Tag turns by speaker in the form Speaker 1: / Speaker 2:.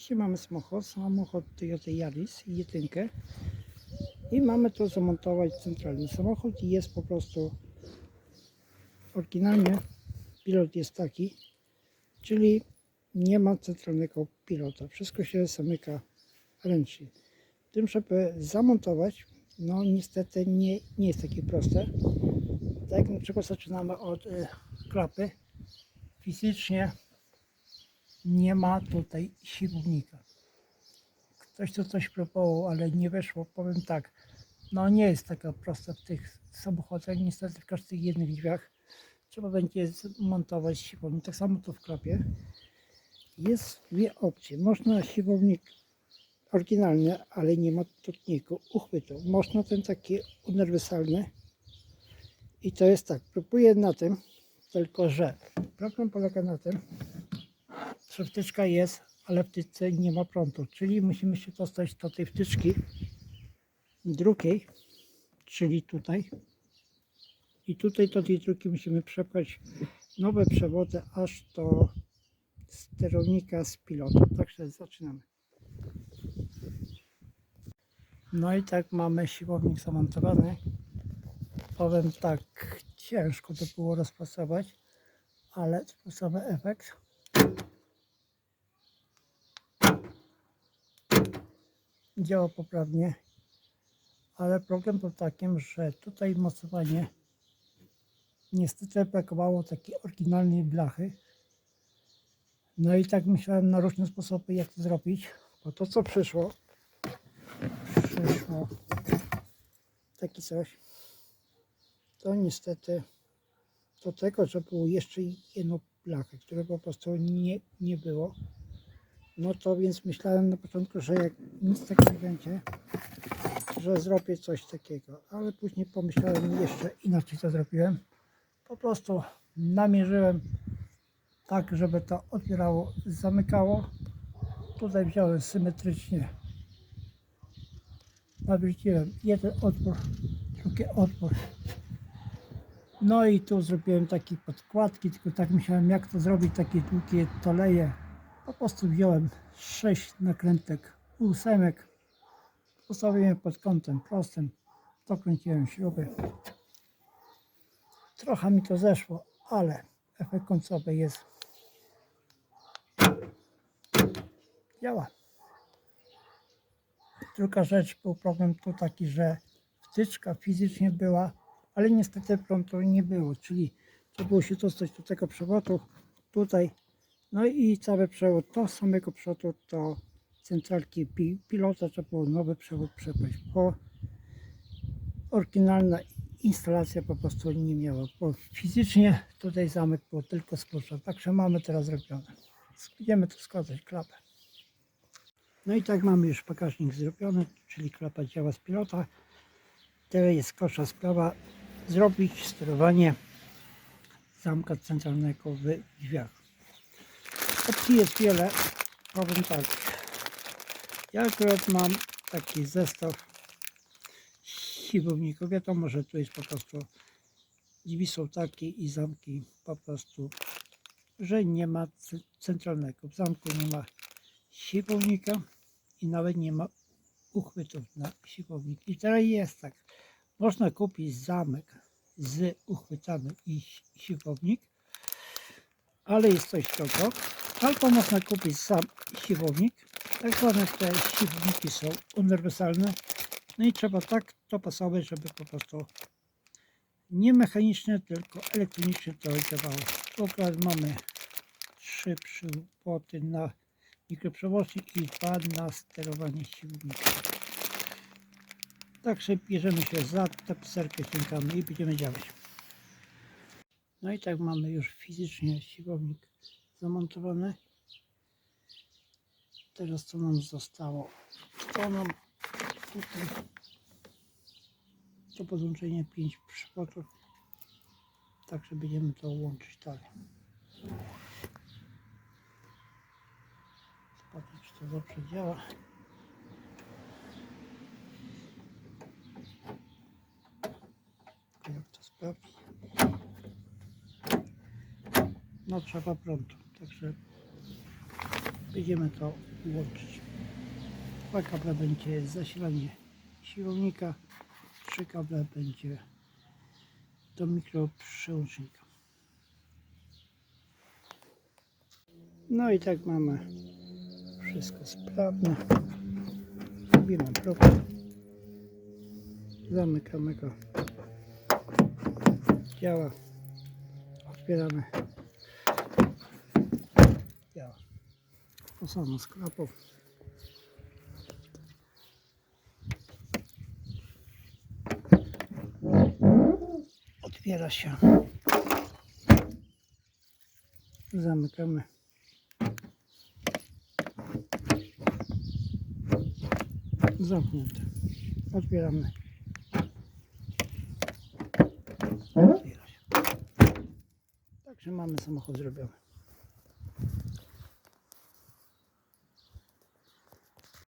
Speaker 1: Dzisiaj mamy samochód, samochód Toyota Yaris, jedynkę. I mamy tu zamontować centralny samochód jest po prostu oryginalnie pilot jest taki, czyli nie ma centralnego pilota. Wszystko się zamyka ręcznie. Tym, żeby zamontować, no niestety nie, nie jest takie proste. Tak jak na przykład zaczynamy od y, klapy. Fizycznie nie ma tutaj siłownika. Ktoś tu coś próbował, ale nie weszło. Powiem tak, no nie jest taka prosta w tych samochodach. Niestety w każdych jednych drzwiach trzeba będzie zmontować siłownik. Tak samo tu w klapie. Jest dwie opcje. Można siłownik oryginalny, ale nie ma tutniku, uchwytu. Można ten taki uniwersalny. I to jest tak, próbuję na tym, tylko że problem polega na tym, wtyczka jest, ale w wtyczce nie ma prądu, czyli musimy się dostać do tej wtyczki drugiej, czyli tutaj. I tutaj do tej drugiej musimy przepchać nowe przewody aż do sterownika z pilota. Także zaczynamy. No i tak mamy siłownik zamontowany. Powiem tak, ciężko to było rozpracować, ale sposoby efekt. Działa poprawnie, ale problem był takim, że tutaj mocowanie niestety brakowało takiej oryginalnej blachy. No i tak myślałem na różne sposoby, jak to zrobić, bo to co przyszło, przyszło taki coś, to niestety do tego, że było jeszcze jedno blachę, które po prostu nie, nie było, no to więc myślałem na początku, że jak nic takiego nie będzie, że zrobię coś takiego, ale później pomyślałem jeszcze inaczej to zrobiłem. Po prostu namierzyłem tak, żeby to otwierało, zamykało. Tutaj wziąłem symetrycznie, nawróciłem jeden otwór, drugi otwór. No i tu zrobiłem takie podkładki, tylko tak myślałem jak to zrobić, takie długie toleje. Po prostu wziąłem sześć nakrętek ósemek, postawiłem pod kątem prostym, dokręciłem śruby. Trochę mi to zeszło, ale efekt końcowy jest. Działa. Druga rzecz, był problem tu taki, że wtyczka fizycznie była, ale niestety prądu nie było, czyli trzeba było się dostać do tego przewodu tutaj, no i cały przewód do samego przodu do centralki pi- pilota trzeba było nowy przewód przepaść, bo oryginalna instalacja po prostu nie miała, bo fizycznie tutaj zamek był tylko z także mamy teraz zrobione. Będziemy tu składać klapę. No i tak mamy już bagażnik zrobiony, czyli klapa działa z pilota. Teraz jest kosza sprawa zrobić sterowanie zamka centralnego w drzwiach. Opcji jest wiele, powiem tak. Ja akurat mam taki zestaw siłowników. Wiadomo, że tu jest po prostu drzwi są takie i zamki po prostu, że nie ma centralnego. W zamku nie ma siłownika i nawet nie ma uchwytów na siłownik. I teraz jest tak, można kupić zamek z uchwytami i si- siłownik, ale jest coś drogo. Albo można kupić sam siłownik. Tak zwane te siłowniki są uniwersalne. No i trzeba tak dopasować, żeby po prostu nie mechanicznie, tylko elektronicznie to działało. Tu akurat mamy trzy przywody na mikroprzewoźnik i dwa na sterowanie siłownika. Także bierzemy się za tapicerkę, sięgamy i będziemy działać. No i tak mamy już fizycznie siłownik zamontowany. Teraz co nam zostało? To nam tutaj do podłączenia 5 przewodów. Także będziemy to łączyć dalej. Zobaczmy, czy to dobrze działa. Jak to sprawdzić? No trzeba prądu, także będziemy to łączyć. Dwa kable będzie zasilanie siłownika, trzy kable będzie do mikroprzełącznika. No i tak mamy wszystko sprawne. Robimy próbę. Zamykamy go. Działa. Otwieramy. To samo z klapą. Otwiera się. Zamykamy. Zamknięte. Otwieramy. Otwiera się. Także mamy samochód zrobiony.